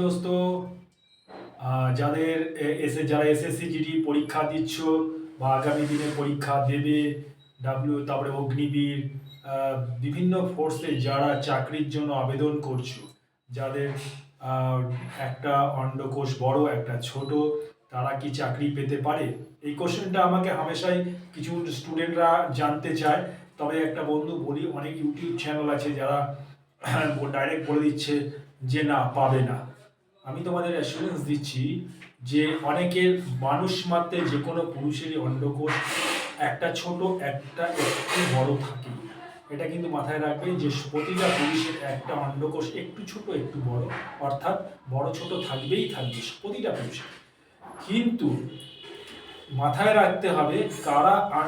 দোস্ত যাদের এসে, যারা এসএসসি জিডি পরীক্ষা দিচ্ছ বা আগামী দিনে পরীক্ষা দেবে ডাব্লিউ তারপরে অগ্নিবীর বিভিন্ন ফোর্সে যারা চাকরির জন্য আবেদন করছ, যাদের একটা অন্ডকোষ বড়, একটা ছোট, তারা কি চাকরি পেতে পারে? এই কোশ্চেনটা আমাকে হামেশাই কিছু স্টুডেন্টরা জানতে চায়। তবে একটা বন্ধু বলি, অনেক ইউটিউব চ্যানেল আছে যারা ডাইরেক্ট বলে দিচ্ছে যে না, পাবে না। আমি তোমাদের অ্যাসুরেন্স দিচ্ছি যে অনেকের মানুষ মাত্রে যে কোনো পুরুষেরই অন্ডকোষ একটা ছোট, একটা একটু বড় থাকে। এটা কিন্তু মাথায় রাখবে যে প্রতিটা পুরুষের একটা অন্ডকোষ একটু ছোট, একটু বড়, অর্থাৎ বড় ছোট থাকবেই থাকবে প্রতিটা পুরুষের। কিন্তু মাথায় রাখতে হবে কারা আর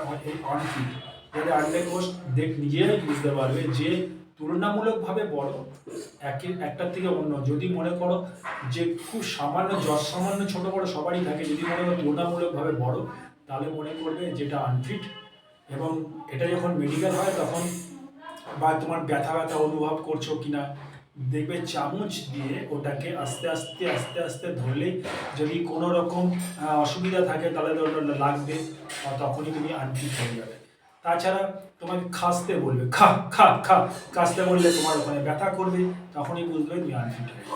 অনফিট যাদের আন্ডারকোষ দেখ, নিজেরাই বুঝতে পারবে যে তুলনামূলকভাবে বড়। একের একটার থেকে অন্য। যদি মনে করো যে খুব সামান্য যশ সামান্য ছোট বড় সবারই থাকে, যদি মনে করো তুলনামূলকভাবে বড়, তাহলে মনে করবে যেটা আনফিট এবং এটা যখন মেডিকেল হয় তখন বা তোমার ব্যথা ব্যথা অনুভব করছ কিনা, দেখবে চামচ দিয়ে ওটাকে আস্তে আস্তে আস্তে আস্তে ধরলেই যদি কোনো রকম অসুবিধা থাকে তাহলে ওটা লাগবে তখনই তুমি আনফিট হয়ে যাবে। তাছাড়া তোমাকে খাসতে বলবে, খা খা খা, খাসতে বললে তোমার ওখানে ব্যথা করবে, তখনই বুঝবে তুমি আনফিট হয়ে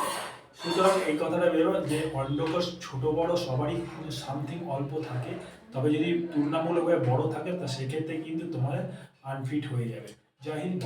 সুতরাং এই কথাটা বেরো যে অন্ডকোষ ছোট বড় সবারই সামথিং অল্প থাকে, তবে যদি তুলনামূলকভাবে বড় থাকে, তা সেক্ষেত্রে কিন্তু তোমার আনফিট হয়ে যাবে। জয় হিন্দ।